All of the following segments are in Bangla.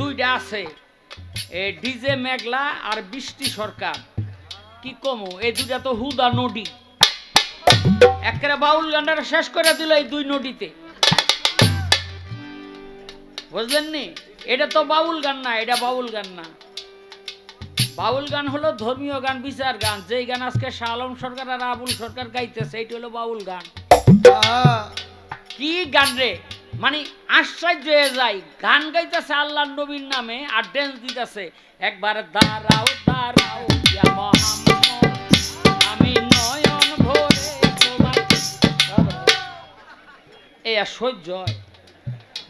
দুইটা আছে। ডিজে মেঘলা আর বৃষ্টি সরকার। কি কমু এই দুইটা তো হুদা নদী। একেবারে বাউল গানটা শেষ করে দিল এই দুই নদীতে। বুঝলেন নি? এটা তো বাউল গান না এটা বাউল গান না। বাউল গান হলো ধর্মীয় গান বিচার গান। যেই গান আজকে শাহ আলম সরকার আর আবুল সরকার গাইতেছে এইটা হলো বাউল গান। কি গান রে? মানে আশ্চর্য হয়ে যায়। গান গাইতেছে আল্লাহ নবীর নামে আর ড্যান্স দিতেছে। একবার দাঁড়াও দাঁড়াও আমি নয়ন ভরে আর সহ্য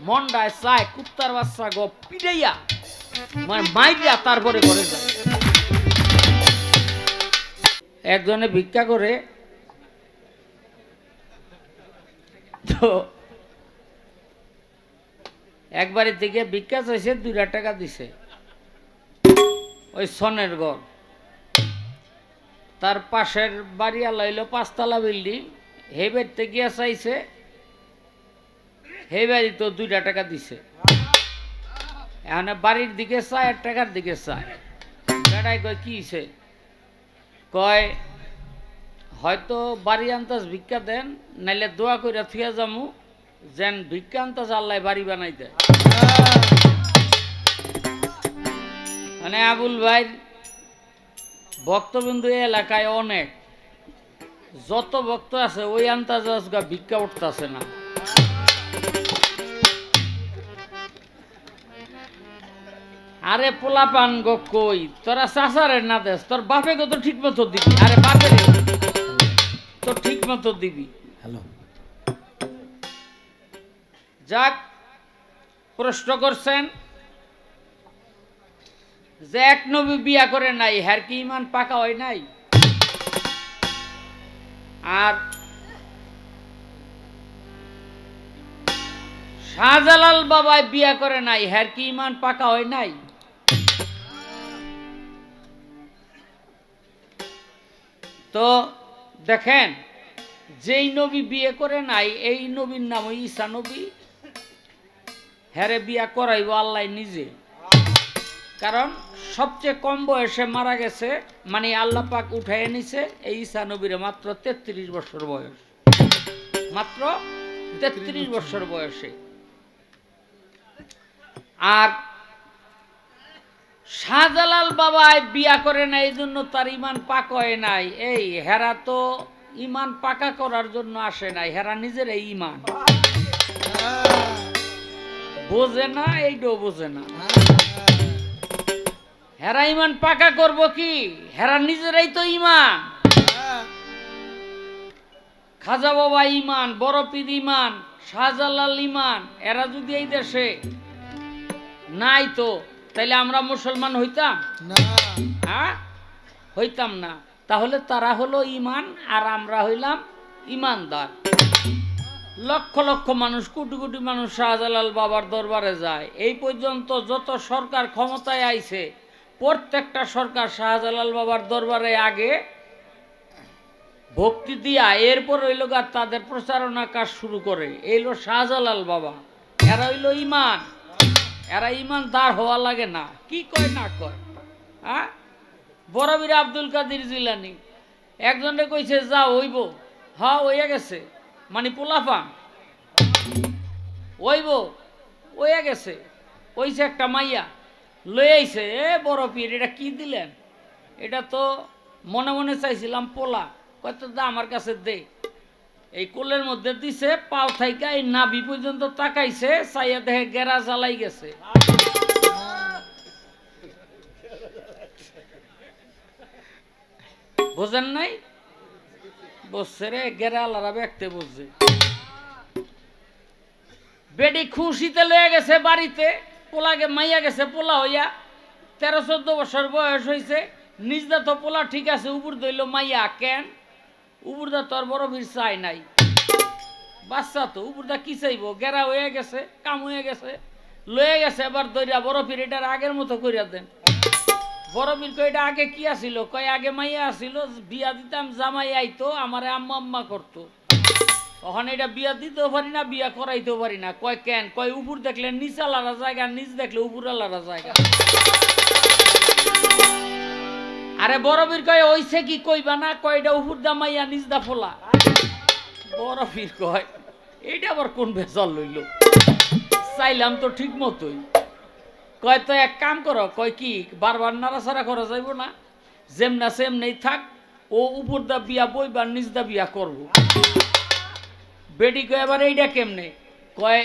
মন্ডায় চায় কুত্তার বাচ্চা গো পিড়াইয়া মানে মাইরিয়া তারপরে ঘরে যায়। একজনে ভিক্ষা করে, তো একবারে থেকে ভিক্ষা দুই দুইটা টাকা দিছে। ওই সনের ঘর। তার পাশের বাড়ি আলাইলো পাঁচতলা বিল্ডিং। হে বাড়িতে চাইছে, হে বাড়ি তো দুইটা টাকা দিছে। এখানে বাড়ির দিকে চায় আর টাকার দিকে চায়। কয়, কি কয়, হয়তো বাড়ি আন্তাজ ভিক্ষা দেন, নাইলে দোয়া কইরা থুয়া যামু। যেন ভিক্ষা আন্তাজ আল্লাহ বাড়ি বানাই দেয় মানে আবুল ভাই ভক্তবিন্দু এলাকায় অনেক। যত ভক্ত আছে, ওই আন্তাজ আজকা ভিক্ষা উঠতেছে না। আরে পোলা পান গো কই? তোরা চাষারে না দেশ, তোর বাপে গো তো ঠিক মতো দিবি। আরে বাপে তো ঠিক মতো দিবি। হ্যালো। যাক, প্রশ্ন করছেন যে এক নবী বিয়া করে নাই হ্যার কি ইমান পাকা হয় নাই? আর শাহজালাল বাবায় বিয়া করে নাই হ্যার কি ইমান পাকা হয় নাই? তো দেখেন, যেই নবী বিয়ে করে নাই, এই নবীর নাম ঈসা নবী হ্যারে বিয়া করাইব আল্লাহ নিজে। কারণ সবচেয়ে কম বয়সে মারা গেছে মানে আল্লাহ পাক উঠাই নিছে এই ঈসা নবীর মাত্র তেত্রিশ বছর বয়স। মাত্র তেত্রিশ বছর বয়সে। আর শাহজালাল বাবায় বিয়া করে না এই জন্য তার ইমান পাক হয় নাই। এই হেরা তো ইমান পাকা করার জন্য আসে নাই, হেরা নিজের ইমান বোঝে না এইটাও বোঝে না। হেরা ইমান পাকা করব কি? হেরা নিজেরাই তো ইমান। খাজা বাবা ইমান বড় পীর ইমান শাহজালাল ইমান এরা যদি এই দেশে নাই তো তাইলে আমরা মুসলমান হইতাম? হ্যাঁ? হইতাম না। তাহলে তারা হলো ইমান আর আমরা হইলাম ইমানদার। লক্ষ লক্ষ মানুষ, কোটি কোটি মানুষ শাহজালাল বাবার দরবারে যায়। এই পর্যন্ত যত সরকার ক্ষমতায় আইছে, প্রত্যেকটা সরকার শাহজালাল বাবার দরবারে আগে ভক্তি দিয়া এরপর হইল আর তাদের প্রচারণা কাজ শুরু করে। এইলো শাহজালাল বাবা। এরা হইল ইমান। এরা ইমানদার হওয়া লাগে না। কি কয় না কয়? হ্যাঁ বড়বীর আব্দুল কাদির জিলানি। একজনে কইছে যা হইব। হা হইয়া গেছে। মানে পোলাফান। ওইব ওইয়া গেছে। ওইছে একটা মাইয়া। লই আইছে, এ বড় পীর, এটা কি দিলেন? এটা তো মনে মনে চাইছিলাম পোলা। কত দা আমার কাছে দে। এই কোলের মধ্যে দিছে, পাও থাইকা এই নাভি পর্যন্ত তাকাইছে, চাইয়া দেখে গেরা জ্বালাই গেছে। বোঝেন নাই? বসছে রে বেডি খুশিতে লয়ে গেছে বাড়িতে, পোলাকে মাইয়া গেছে পোলা হইয়া, তেরো চোদ্দ বছর বয়স হয়েছে নিজদা তো পোলা ঠিক আছে, উবুর দইল মাইয়া, কেন? উবুরদা তোর বড় ভিড় চাই নাই। বাচ্চা তো উবুরদা কি চাইব? গেরা হয়ে গেছে কাম হয়ে গেছে লয়ে গেছে, এবার দইরা বড় পীর এটার আগের মতো কইরা দেন। পীর কই এটা আগে কি আসিল? কয়, আগে মাইয়া আসিল, বিয়া দিতাম, জামাই আইতো, আমারে আম্মা আম্মা করতো। ওখানে এটা বিয়া দিতেও পারি না, বিয়া করাইতেও পারি না। কয়, কেন? কয়, উপর দেখলে নিচ আলাদা জায়গা নিচ দেখলে উপর আলাদা জায়গা। আরে বরফির কয় ওইসে কি কইবা না? কয়টা উপর দামাইয়া নিচ দা ফোলা। বরফির কয়, এইটা আবার কোন ভেজাল লইল? চাইলাম তো ঠিক মতোই। কয়, তো এক কাম করো। কয়, কি, বারবার নাড়াচাড়া করা যাইব না? যেমনা সেমনেই থাক, ও উপর দা বিয়া বইবা, নিচ দা বিয়া করব। বেডি কয়, এবার এইটা কেমনে? কয়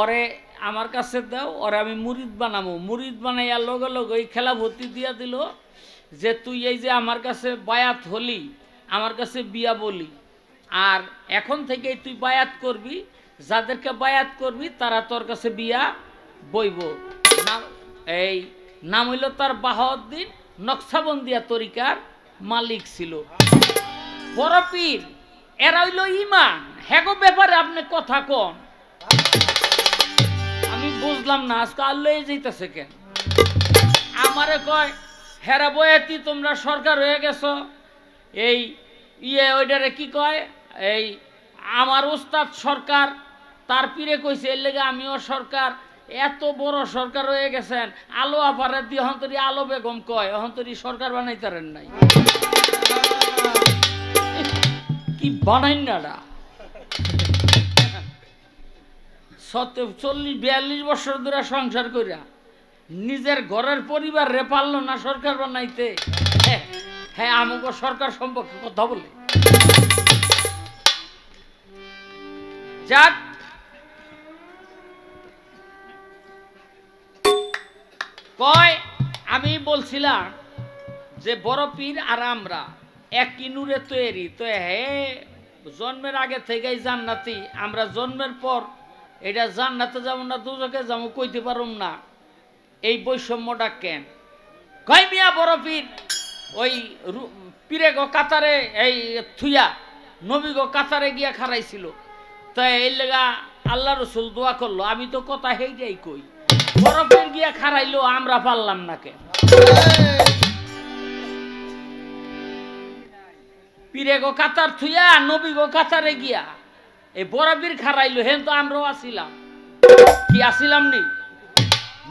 অরে আমার কাছে দাও, ওরে আমি মুরিদ বানাবো মুরিদ বানাইয়া লগে লগে ওই খেলা ভর্তি দিয়া দিল যে, তুই এই যে আমার কাছে বায়াত হলি, আমার কাছে বিয়া বলি, আর এখন থেকে তুই বায়াত করবি, যাদেরকে বায়াত করবি, তারা তোর কাছে বিয়া বইব। নাম, এই, নাম হইল তার বাহাউদ্দিন নকশাবন্দিয়া তরিকার মালিক ছিল। বড় পীর, এরা হইল ইমান হ্যাগো ব্যাপারে আপনি কথা কন। আমি বুঝলাম না, আজকে আল্লাহ যেতেছে কেন? আমারে কয়, হেরা বয়াতি তোমরা সরকার হয়ে গেছো। এই ইয়ে ওইটারে কি কয়? এই, আমার ওস্তাদ সরকার, তার পীরে কইছে, এর লেগে আমিও সরকার। এত বড় সরকার হয়ে গেছেন আলো আপারে দিয়ে অহন্তরি আলো বেগম কয় অহন্তরি সরকার বানাইতারেন নাই। কি বানাইন নাডা সত্য চল্লিশ বিয়াল্লিশ বছর ধরে সংসার কইরা নিজের ঘরের পরিবার রে পারল না সরকার বানাইতে। হ্যাঁ, হ্যাঁ আমাকে সরকার সম্পর্কে কথা বলে। যাক কয়, আমি বলছিলাম যে বড় পীর আর আমরা এক নূরে তৈরি। তো হে, জন্মের আগে থেকেই জান্নাতি, আমরা জন্মের পর এটা জান্নাতে যাব না, দুজকে যাব কইতে পারুম না। এই বৈষম্যটা কেন? কয় মিয়া বড় পীর, ওই পীরে গো কাতারে, এই থুইয়া, নবী গো কাতারে গিয়া খারাইছিল তো এই লেগা আল্লাহ রসুল দোয়া করল, আমি তো কথা হেইটাই কই। বড় পীর গিয়া খারাইলো, আমরা পারলাম না কেন পীরে গো কাতার থুইয়া, নবী গো কাতারে গিয়া, এই বরাবির খারাইলো, হেন তো আমরাও আসিলাম। কি আসিলাম নি?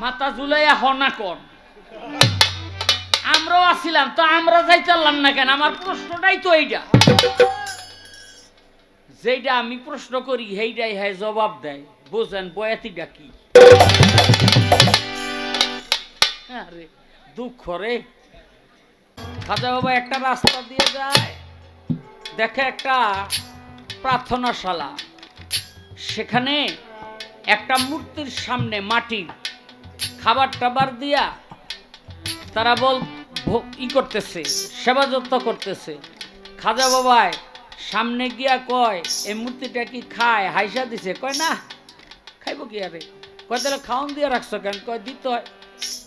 মাথা ঝুলাইয়া হনা কর। আমরাও আসিলাম, তো আমরা যাইতারলাম না কেন? আমার প্রশ্নটাই তো এইটা যেইটা আমি প্রশ্ন করি সেইটাই হ্যাঁ জবাব দেয়। বোঝেন বয়াতিটা কি? একটা রাস্তা দিয়ে যায়। দেখে একটা প্রার্থনাশালা। সেখানে একটা মূর্তির সামনে মাটির খাবার টাবার দিয়া তারা বল ই করতেছে, সেবা যত্ন করতেছে। খাজা বাবায় সামনে গিয়া কয় এই মূর্তিটা কি খায়? হাইসা দিছে। কয়, না, খাইব কি আরে? কয়, তাহলে খাওয়ান দিয়ে রাখছো কেন? কয়, দিতে। হয়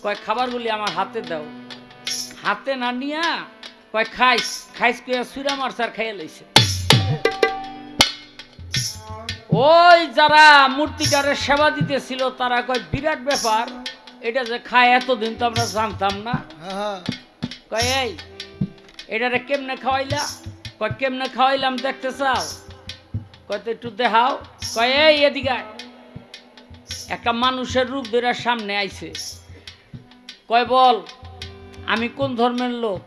কয়, খাবারগুলি আমার হাতে দাও। হাতে না নিয়া, কয়, খাইস। খাইস কইয়া সুরা মারসার খাইয়া লইছে। ওই যারা মূর্তিকারের সেবা দিতেছিল, তারা কয়, বিরাট ব্যাপার। এটা যে খায় এতদিন তো আমরা জানতাম না। কয়, এই, এটারে কেমনে খাওয়াইলা? কয়, কেমনে খাওয়াইলাম দেখতে চাও? কয়, তো একটু দেখাও। কয়, এই, এদিকে। একটা মানুষের রূপ ধরে সামনে আইছে। কয়, বল, আমি কোন ধর্মের লোক?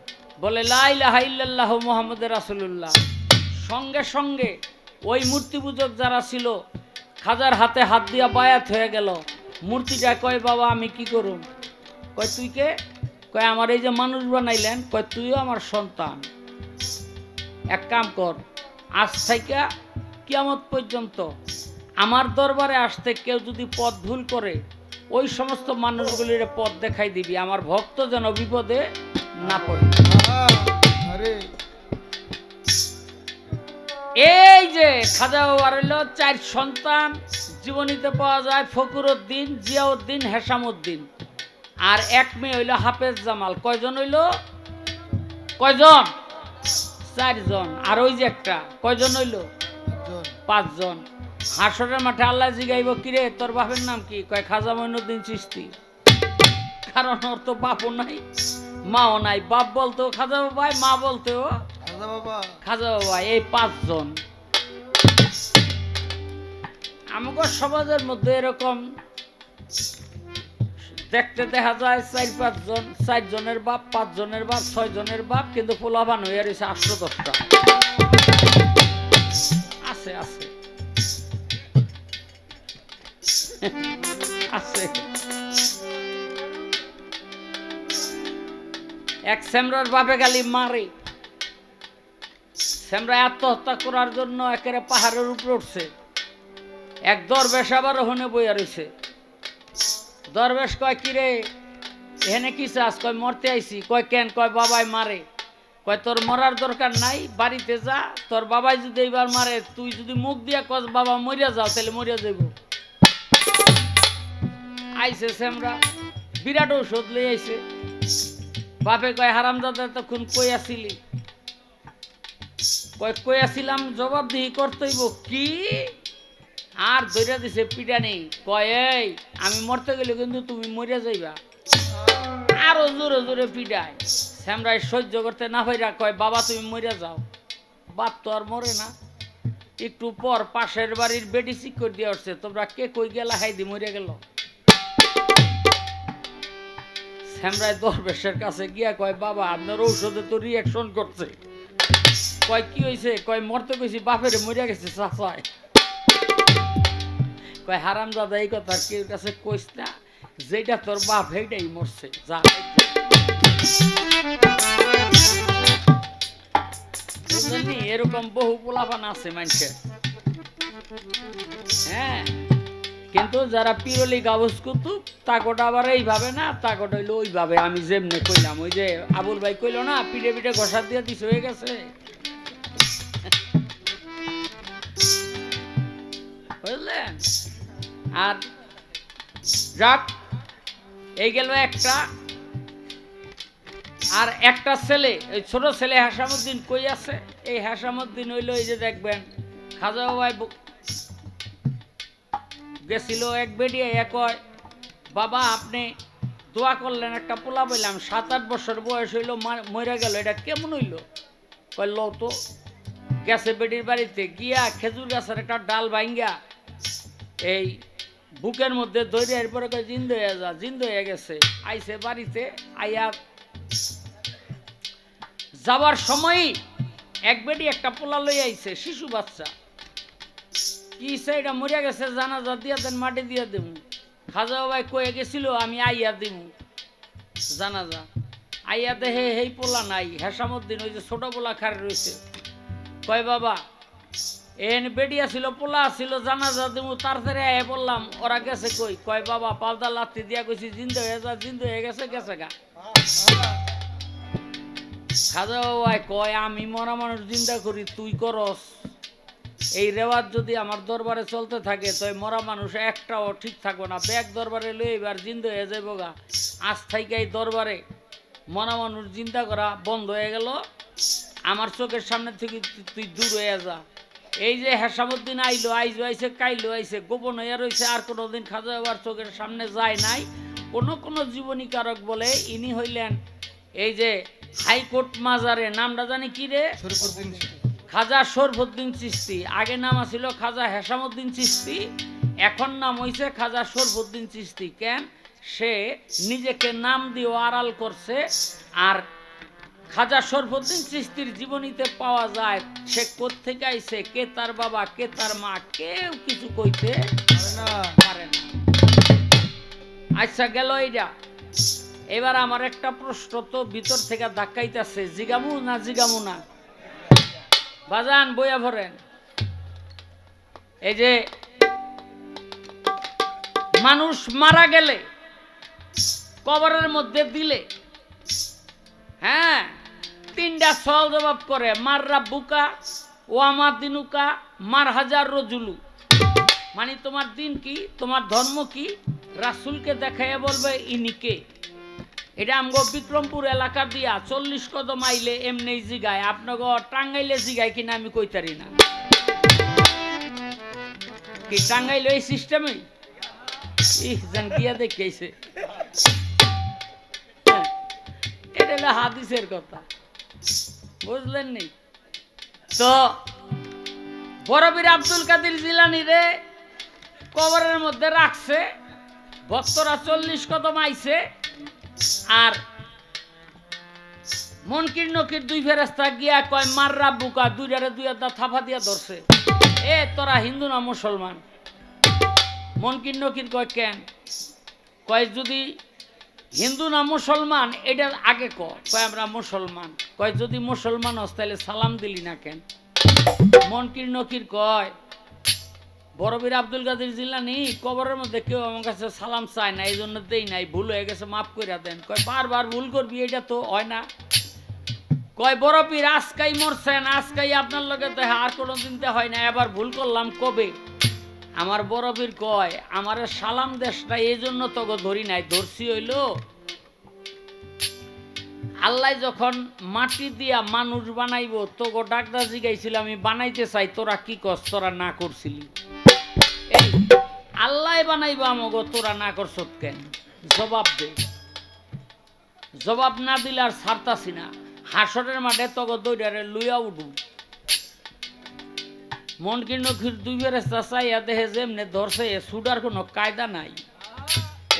বলে লাইলাহা ইল্লাল্লাহ মোহাম্মদ রাসুল্লাহ সঙ্গে সঙ্গে ওই মূর্তি পূজক যারা ছিল, খাজার হাতে হাত দিয়া বায়াত হয়ে গেল। মূর্তিটা কয়, বাবা, আমি কি করুম? কয়, তুই কে? কয়, আমার এই যে মানুষ বানাইলেন, কয়, তুইও আমার সন্তান। এক কাম কর, আজ থেকে কিয়ামত পর্যন্ত আমার দরবারে আসতে কেউ যদি পথ ভুল করে ওই সমস্ত মানুষগুলির পথ দেখাই দিবি। আমার ভক্ত যেন বিপদে না পড়ে। এই যে খাজা হইল চার সন্তান জীবনীতে পাওয়া যায় ফকুরউদ্দিন জিয়াউদ্দিন হেসামউদ্দিন। আর এক মেয়ে হইল হাফেজ জামাল। কয়জন হইল? কয়জন? চারজন। আর ওই যে একটা কয়জন হইল? পাঁচজন। হাসরের মাঠে আল্লাহ জিগাইব কিরে তোর বাপের নাম কি? কয় খাজা মইনুদ্দিন চিস্তি কারণ ওর তো বাপও নাই মাও নাই। বাপ বলতেও খাজা বাবাই মা বলতেও খাজা বাবা। খাজা বাবা এই পাঁচজন। আমাকে সমাজের মধ্যে এরকম দেখতে দেখা যায় চার পাঁচজন চার জনের বাপ পাঁচ জনের বাপ ছয় জনের বাপ কিন্তু পোলাবান হয়ে রয়েছে আটশো দশটা। আছে আছে। এক স্যামরার বাপে গালি মারে। স্যামরা আত্মহত্যা করার জন্য একেবারে পাহাড়ের উপরে উঠছে। এক দরবেশ আবার ওখানে বইয়া রয়েছে দরবেশ কয়, কিরে, এখানে কি চাস? কয়, মরতে আইছি। কয়, কেন? কয়, বাবাই মারে। কয়, তোর মরার দরকার নাই, বাড়িতে যা। তোর বাবাই যদি এইবার মারে, তুই যদি মুখ দিয়া কস, বাবা, মরিয়া যাও তাহলে মরিয়া যাইব। আইছে সেমরা। বিরাট ঔষধ লই আইছে। বাপে কয় হারামদাদা তখন কই আসিলি? কয়, কই আসিলাম জবাব দিহি করতেইব কি? আর ধৈর্য দিছে পিটানি কয়, এই, আমি মরতে গেলে কিন্তু তুমি মরিয়া যাইবা। আরও জোরে জোরে পিটায় শ্যামরাই সহ্য করতে না পাইরা কয়, বাবা, তুমি মরিয়া যাও। বাপ তো আর মরে না। একটু পর পাশের বাড়ির বেডি চিক করে দিয়ে আসছে। তোমরা কে কই গেলা হাই দি মরিয়া গেল? শ্যামরাই দরবেশের কাছে গিয়া কয়, বাবা, আপনার ঔষধে তো রিয়াকশন করছে। কয়, কি হয়েছে কয়, মরতে কইছি, বাপের মরিয়া গেছে, চাচায়। কয় হারাম দাদা এই কথা কেউ কাছে কইস না যেটা তোর বাপ, সেইটাই মরছে, যা এরকম বহু পোলাপান আছে মানুষের। হ্যাঁ? কিন্তু যারা পিরলি কাগজ কুতুব তাকোটা আবার এইভাবে না, তাকট হইল ওইভাবে। আমি যেমনে কইলাম, ওই যে আবুল ভাই কইলো না, পিঠে পিঠে ঘষা দিয়ে দিস হয়ে গেছে। বুঝলেন? আর যাক, এই গেল একটা। আর একটা ছেলে ওই ছোট ছেলে হাসামুদ্দিন কই আছে? এই হাসামুদ্দিন হইল এই যে দেখবেন খাজা বাবাই গেছিল এক বেরিয়ে এক কয়, বাবা, আপনি দোয়া করলেন, একটা পোলা বললাম সাত আট বছর বয়স হইল, মা- মইরা গেল, এটা কেমন হইল? কয় লো তো, গেছে বেডির বাড়িতে, গিয়া খেজুর গাছের একটা ডাল ভাঙ্গা, এই বুকের মধ্যে দৈরে এরপরে জিন্দ হয়ে যা, জিন্দ হয়ে গেছে, আইছে বাড়িতে আইয়া যাবার সময়ই এক বেডি একটা পোলা লই আইছে, শিশু বাচ্চা। কি এটা মরিয়া গেছে জানাজা দিয়া দেন, মাটি দিয়া দেবো। খাজা বাবাই কয়ে গেছিল, আমি আইয়া দিব। জানাজা। আইয়া দেহে হেই পোলা নাই, হেসামুদ্দিন ওই যে ছোট পোলা খারে রয়েছে। কয়, বাবা, এন বেডিয়া ছিল পোলা ছিল জানাজা দিব, তাড়াতাড়ি আয়ে বললাম, ওরা গেছে কই? কয়, বাবা পালদা লাত্তি দিয়া কইছি, জিন্দে হয়ে যা, জিন্দে হয়ে গেছে গেছে গা। খাজা বাবাই কয়, আমি মরা মানুষ জিন্দা করি, তুই করস। এই রেওয়াজ যদি আমার দরবারে চলতে থাকে তো মরা মানুষ একটাও ঠিক থাকবে না। ব্যাগ দরবারে লই এবার জিন্দ হয়ে যাইব গা। আজ থেকে এই দরবারে মরা মানুষ চিন্তা করা বন্ধ হয়ে গেল। আমার চোখের সামনে থেকে তুই দূর হয়ে যা। এই যে হেসামুদ্দিন আইলো আইজো আইছে কাইলো আইছে গোপন হয়ে রয়েছে আর কোনোদিন খাজা বাবার চোখের সামনে যায় নাই। কোনো কোনো জীবনী কারক বলে ইনি হইলেন এই যে হাইকোর্ট মাজারে নামটা জানি কি রে? খাজা শরফুদ্দিন চিস্তি আগে নাম ছিল খাজা হেসামুদ্দিন চিস্তি এখন নাম হইছে খাজা শরফুদ্দিন চিস্তি কেন? সে নিজেকে নাম দিয়ে আড়াল করছে আর খাজা শরফুদ্দিন চিস্তির জীবনীতে পাওয়া যায়, সে কোত্থেকে আইছে, কে তার বাবা, কে তার মা, কেউ কিছু কইতে পারে না। আচ্ছা গেল এইটা এবার আমার একটা প্রশ্ন তো ভিতর থেকে ধাক্কাইতেছে, জিগামু না জিগামু না? বাজান, বইয়া ভরেন। এই যে, মানুষ মারা গেলে, কবরের মধ্যে দিলে হ্যাঁ তিনটা সওয়াল জবাব করে মাররা বুকা ও আমার দিনুকা, মার হাজার রজুলু। মানে তোমার দিন কি? তোমার ধর্ম কি? রাসুলকে দেখাইয়া বলবে ইনিকে এটা আমগো বিক্রমপুর এলাকা দিয়া চল্লিশ কদম আইলে এমনি জিগায়। আপনাকে টাঙ্গাইলে জিগায় কিনা আমি কইতারি না। কি টাঙ্গাইলে এই সিস্টেমে ইহ যেন গিয়া দেখাইছে হ্যাঁ, এটা হলো হাদিসের কথা। বুঝলেন নি? তো বড়বীর আব্দুল কাদের জিলানি রে কবরের মধ্যে রাখছে ভক্তরা চল্লিশ কদম আইছে আর মনকির নকির দুই ফেরেস্তা গিয়া কয় মাররা বুকা দুই দুইটারে দুই হাত থাপা দিয়া ধরছে। এ, তোরা হিন্দু না মুসলমান? মনকির নকির কয়, কেন? কয়, যদি হিন্দু না মুসলমান এটা আগে ক। কয়, আমরা মুসলমান। কয়, যদি মুসলমান হস তাহলে সালাম দিলি না কেন? মনকির নকির কয় বড়বীর আব্দুল কাদের জিল্লানি কবরের মধ্যে কেউ আমার কাছে সালাম চায় না এই জন্য দেই নাই, ভুল হয়ে গেছে, মাফ করে দেন। কয়, বারবার ভুল করবি এটা তো হয় না। কয়, বড় পীর, আজকাই মরছেন, আজকাই আপনার লগে তো আর কোনো দিনতে হয় না, এবার ভুল করলাম কবে? আমার বড়পীর কয়, আমার সালাম দেশটা এই জন্য তোকে ধরি নাই, ধরছি হইল আল্লাহ যখন মাটি দিয়া মানুষ বানাইবো তোকে ডাক্তার জিগাইছিল, আমি বানাইতে চাই, তোরা কি কস তোরা না করছিলি। এই, আল্লাহ বানাইবো আমাকে তোরা না করছ কেন? জবাব দে। জবাব না দিলে আর ছাড়তাছি না। হাসরের মাঠে তগো দৈডারে লুইয়া উঠু মন কিন্ন দুই বেরেস্তা চাইয়া দেহে যেমনে ধরছে সুডার কোনো কায়দা নাই।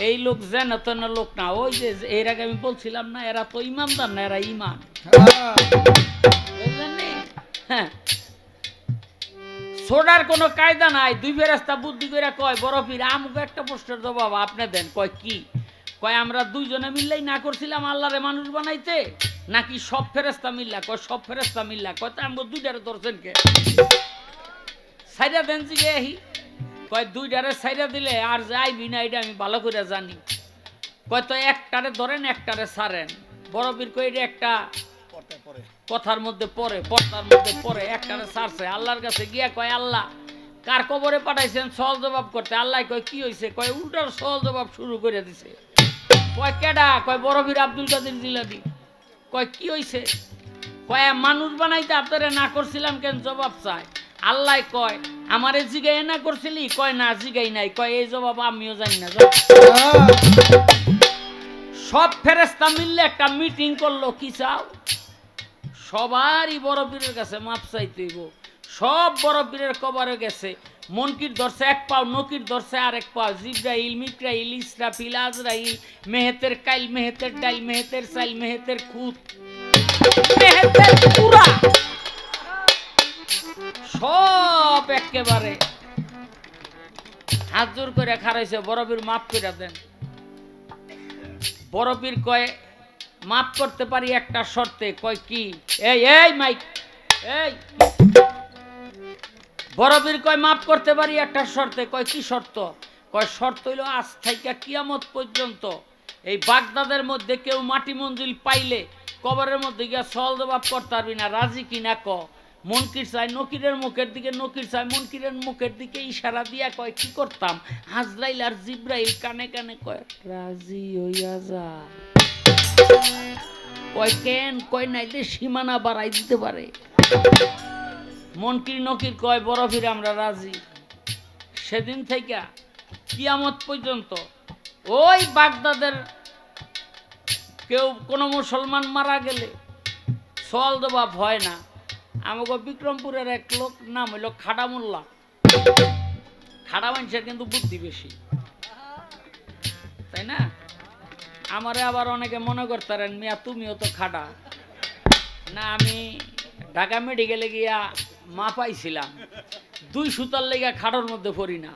এই লোক যেন তেন লোক না। ওই যে এর আগে আমি বলছিলাম না, এরা তো ইমানদার না, এরা ইমান হ্যাঁ। সোডার কোনো কায়দা নাই, দুই ফেরাস্তা বুদ্ধি করে কয়, বড় পীর, আমুকে একটা প্রশ্নের জবাব আপনি দেন। কয়, কি? কয়, আমরা দুইজনে মিললেই না করছিলাম আল্লাহরে মানুষ বানাইতে? নাকি সব ফেরেস্তা মিল্লা? কয়, সব ফেরেস্তা মিল্লা। কয়, তো আমাকে দুইটারে ধরছেন কে? সাইডা দেন জিগে আহি কয় দুই দুইটারে সাইডা দিলে আর যাইবি না এটা আমি ভালো করে জানি। কয় তো একটারে ধরেন একটারে সারেন বড় পীর কয় এটা একটা কথার মধ্যে পড়ে পর্দার মধ্যে পড়ে একটারে সারছে আল্লাহর কাছে গিয়া কয় আল্লাহ কার কবরে পাঠাইছেন? সহজ জবাব করতে। আল্লাহ কয় কি হয়েছে কয় উল্টার সহজ জবাব শুরু করে দিছে। কয় কেডা? কয় বড় বীর আব্দুল কাদের জিলাপি কয় কি হয়েছে কয় মানুষ বানাইতে আপনারে না করছিলাম কেন? জবাব চায়। আল্লাহ কয়, আমারে জিগাই না করছিলি? কয়, না, জিগাই নাই। কয়, এই জবাব আমিও জানি না। সব ফেরেস্তা মিললে একটা মিটিং করল, কি চাও? সবারই বড় পীরের কাছে মাপ চাইতেইব সব বড় পীরের কবরে গেছে। মনকির ধরছে এক পাও, নকির ধরছে আরেক পাও। জিব্রাইল মিকরাইল ইসরাফিল, আজরাইল, মেহেতের কাইল, মেহেতের ডাইল, মেহেতের সাইল, মেহেতের খুত। মেহেতের পুরা সব একেবারে হাত জোর করে খারাইছে বড় পীর মাফ করে দেন। বড় পীর কয় মাফ করতে পারি একটা শর্তে, কয় কি? এই এই, মাইক, এই। বড় পীর কয় মাফ করতে পারি একটা শর্তে, কয় কি শর্ত? কয় শর্ত হইল আজ থেকে কিয়ামত পর্যন্ত এই বাগদাদের মধ্যে কেউ মাটি মঞ্জিল পাইলে কবরের মধ্যে গিয়া সল জবাব করতে পারবি না, রাজি কিনা ক? মনকির চাই নকিরের মুখের দিকে, নকির চাই মনকিরের মুখের দিকে ইশারা দিয়া কয়, কি করতাম? হাজরাইল আর জিব্রাইল কানে কানে কয়, রাজি হইয়া যা। কয়, কেন? কয় নাইলে সীমানা বাড়াই দিতে পারে। মনকির নকির কয় বড় ফিরে আমরা রাজি। সেদিন থেকে কিয়ামত পর্যন্ত ওই বাগদাদের কেউ কোনো মুসলমান মারা গেলে সল দেওয়া ভয় না। আমাকে বিক্রমপুরের এক লোক, নাম হইল খাডা মোল্লা খাডা মানুষের কিন্তু বুদ্ধি বেশি। তাই না? আমারে আবার অনেকে মনে করতারেন, মিয়া, তুমিও তো খাডা না, আমি ঢাকা মেডিকেলে গিয়া মা পাইছিলাম। দুই সুতার লেগে খাড়োর মধ্যে পড়ি না।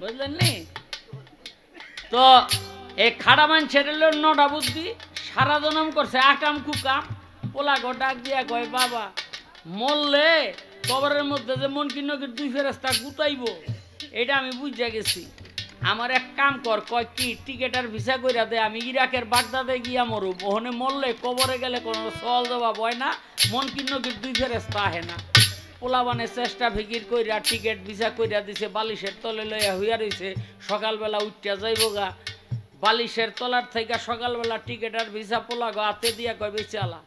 বুঝলেন নি? তো এই খাড়া মানুষের নটা বুদ্ধি। সারা জনম করছে আকাম কুকাম, পোলা গো ডাক দিয়া কয়, বাবা, মরলে কবরের মধ্যে যে মন কিন্ন দুই ফেরাস্তা গুতাইব, এটা আমি বুঝা গেছি। আমার এক কাম কর, কয়, কি টিকেট আর ভিসা কইরা দে, আমি ইরাকের বাগদাদে গিয়া মরুম। ওখানে মরলে কবরে গেলে কোনো সল জবাব হয় না মন কিন্ন দুই ফেরেস্তা আহে না। পোলাবানে চেষ্টা ফিকির কইরা টিকেট ভিসা কইরা দিছে, বালিশের তলে লইয়া হইয়া রইছে, সকালবেলা উঠিয়া যাইব গা। বালিশের তলার থেকে সকালবেলা টিকেট আর ভিসা পোলা গো হাতে দিয়া কয় বেঁচে আলা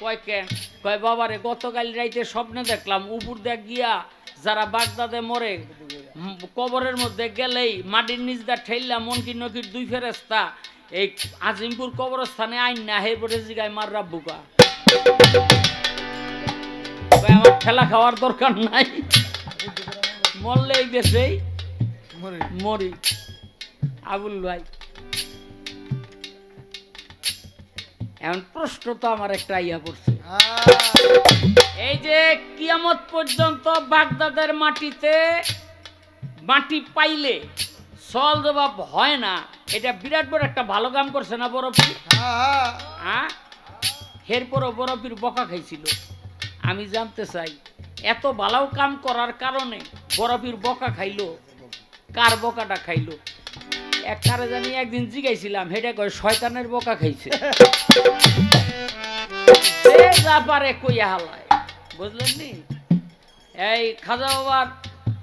কয় কেন কয় বাবারে গতকাল রাইতে স্বপ্নে দেখলাম উপর দেখ গিয়া যারা বাগদাদে মরে কবরের মধ্যে গেলেই মাটির নিচ দা ঠেললা মনকি নকির দুই ফেরেস্তা এই আজিমপুর কবরস্থানে আইন না হে পরে জিগায় মার রাব্বুকা আমার ঠেলা খাওয়ার দরকার নাই। মরলে এই দেশেই মরে। মরি। আবুল ভাই এখন প্রশ্ন তো আমার একটা ইয়া পড়ছে। এই যে কিয়ামত পর্যন্ত বাগদাদের মাটিতে মাটি পাইলে সল জবাব হয় না এটা বিরাট বড় একটা ভালো কাম করছে না বরফি হ্যাঁ, হ্যাঁ এরপরও বরফির বকা খাইছিল। আমি জানতে চাই এত ভালো কাম করার কারণে বরফির বকা খাইলো? কার বকাটা খাইলো? এক কারে জানি একদিন জিগাইছিলাম হেটা কয়, শয়তানের বোকা খাইছে। পারে কইয়া হালায়। বুঝলেন নি? এই খাজা বাবার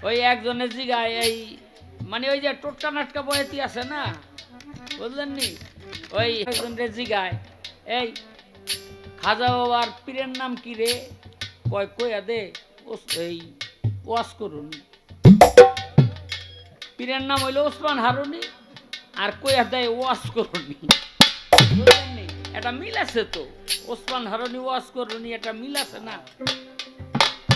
ওই একজনের জিগায়, এই মানে ওই যে টোটকা নাটকা বয়েতি আছে না? বুঝলেন নি? ওই একজনের জিগায়। এই খাজা বাবার পীরের নাম কি রে? কয়, কইয়া দে এই ওয়াশ করুন। পীরের নাম হইল ওসমান হারুনি। আর কইয়া দেয় ওয়াশ করুনি? এটা মিল আছে তো? ওসমান হারনি ওয়াশ করুনি, এটা মিল আছে না?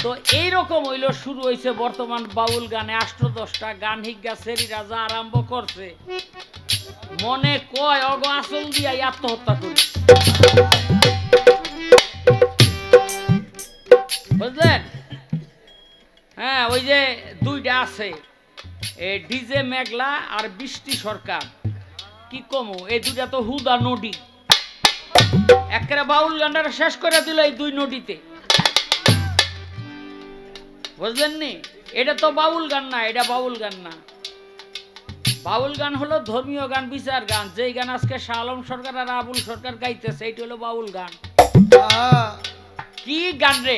তো এইরকম হইল, শুরু হয়েছে বর্তমান বাউল গানে আষ্ট দশটা গান হিজ্ঞা সেরি রাজা আরম্ভ করছে। মনে কয়, অগ আসল দিয়া আত্মহত্যা করি। বুঝলেন? হ্যাঁ ওই যে দুইটা আছে। ডিজে মেঘলা আর বৃষ্টি সরকার। কি কমো এই দুটা তো হুদা নদী। একেবারে বাউল গানটা শেষ করে দিল এই দুই নদীতে। বুঝলেন নি? এটা তো বাউল গান না এটা বাউল গান না। বাউল গান হলো ধর্মীয় গান বিচার গান। যেই গান আজকে শাহ আলম সরকার আর আবুল সরকার গাইতেছে এইটা হলো বাউল গান। কি গান রে?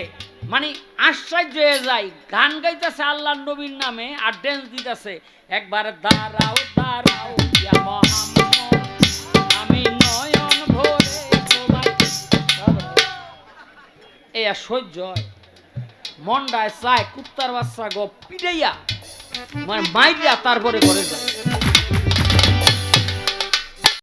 মানে আশ্চর্য হয়ে যায়। গান গাইতেছে আল্লাহ নবীর নামে আর ড্যান্স দিতেছে। একবার দাঁড়াও দাঁড়াও আমি নয়ন ভরে আর সহ্য হয়। মন্ডায় চায় কুত্তার বাচ্চা গো, পিড়াইয়া মানে মাইরা তারপরে ঘরে যায়।